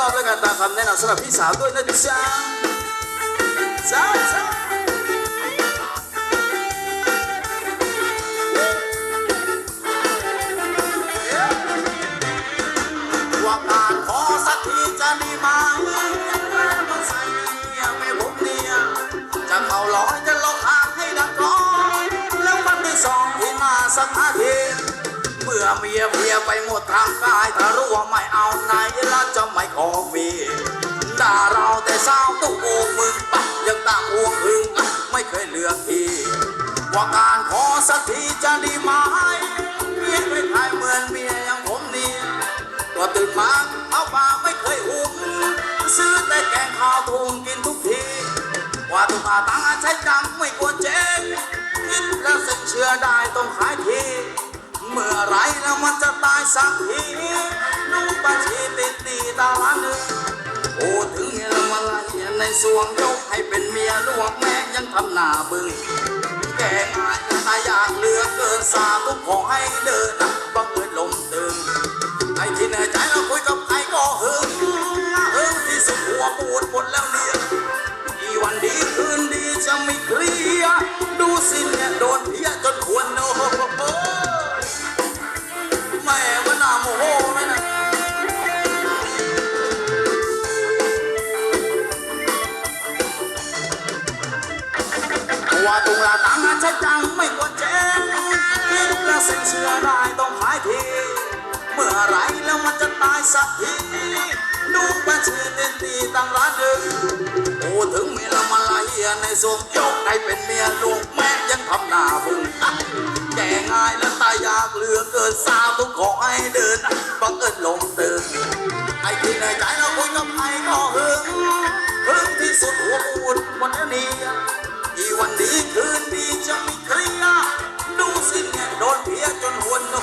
รอบแล้วกันตามคำแนะนำสำหรับพี่สาวด้วยนะจ๊ะจ้าจ้าว่าการขอสักทีจะดีไหมมาใส่เนี่ยไม่ผมเนี่ยจะเข้าร้อยจะลงอ่างให้ดังก้อนแล้ววันที่สองที่มาสักอาทิตย์เมื่อเมียเพลียไปหมดทางกา ไม่เคยเลือกทีว่าการขอสักทีจะดีไหมเมียไม่ใครเหมือนเมียอย่างผมเนี่ยก็ตื่นมาเอาปลาไม่เคยหุงซื้อแต่แกงข้าวทุงกินทุกที ว่าตุกอาตังค์ใช้จำไม่ควรเจ๊งคิดแล้วเส้นเชื่อได้ต้องขายที เมื่อไรแล้วมันจะตายสักที ในสวงยกให้เป็นเมียลวกแม่ยังทำหน้าบึ้งแก่ง่ายแต่ตายอยากเหลือเกินสาทุกขอให้เดินนะบังเอิญลมตึงไอ้ที่เหนื่อยใจเราคุยกับใครก็หึงหึงที่สุดหัวปวดหมดแล้วเนี่ย ว่าตุงลาตังอาใช้จังไม่ควรแจ้งคิดแล้วเส้นเชื่อได้ต้องหายที เมื่อไรแล้วมันจะตายสักทีดูบัญชีเต็นตีตั้งร้านหนึ่งโอ้ถึงเมียละมาลายในสวงยกให้เป็นเมียลูกแม่ยังทำหน้าบึ้งอะแก่ง่ายและตายอยากเหลือเกินสาวทุกขอให้เดินอะบังเอิญลงตื่นไอ้ที่ในใจเราคุยกับใครก็หึงหึงที่สุดหัวปูดหมดแล้ว ดนเพียจนหวนโน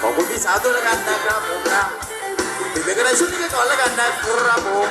ขอบคุณพี่สาวด้วยแล้วกันนะครับผมนะปิดเบรกกันในชุดนี้กันก่อนแล้วกันนะครับผม